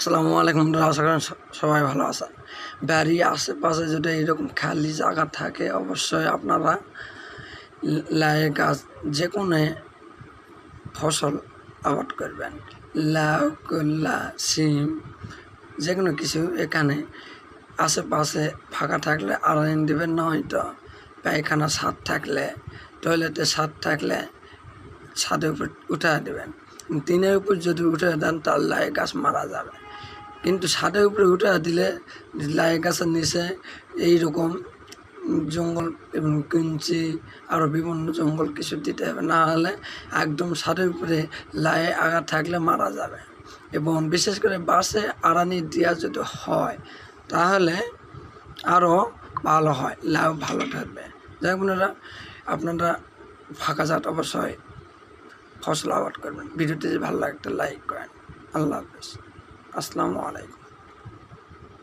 আসসালামু আলাইকুম আশা করেন সবাই ভালো আছেন। বাড়ির আশেপাশে যদি এইরকম খালি জায়গা থাকে, অবশ্যই আপনারা ল- লাই গাছ যে কোনো ফসল আবাদ করবেন। লাউ কল্লা সিম যে কোনো কিছু এখানে আশেপাশে ফাঁকা থাকলে আড়াইন দেবেন না হয়তো পায়খানা ছাদ থাকলে টয়লেটে ছাদ থাকলে ছাদের উপর উঠে দেবেন। টিনের উপর যদি উঠে দেন, তার লাই গাছ মারা যাবে। কিন্তু ছাদের উপরে উঠে দিলে লাই গাছের নিচে এইরকম জঙ্গল এবং কিঞ্চি আরও বিভিন্ন জঙ্গল কিছু দিতে হবে। না হলে একদম ছাদের উপরে লাই আগা থাকলে মারা যাবে। এবং বিশেষ করে বাসে আড়ানি দেওয়া যদি হয়, তাহলে আরও ভালো হয়, লাভ ভালো থাকবে। যাই বোনেরা আপনারা ফাঁকা জাত অবশ্যই ফসল আবাদ করবেন। ভিডিওটি যদি ভালো লাগে লাইক করেন। আল্লাহ হাফেজ। আসসালামু আলাইকুম।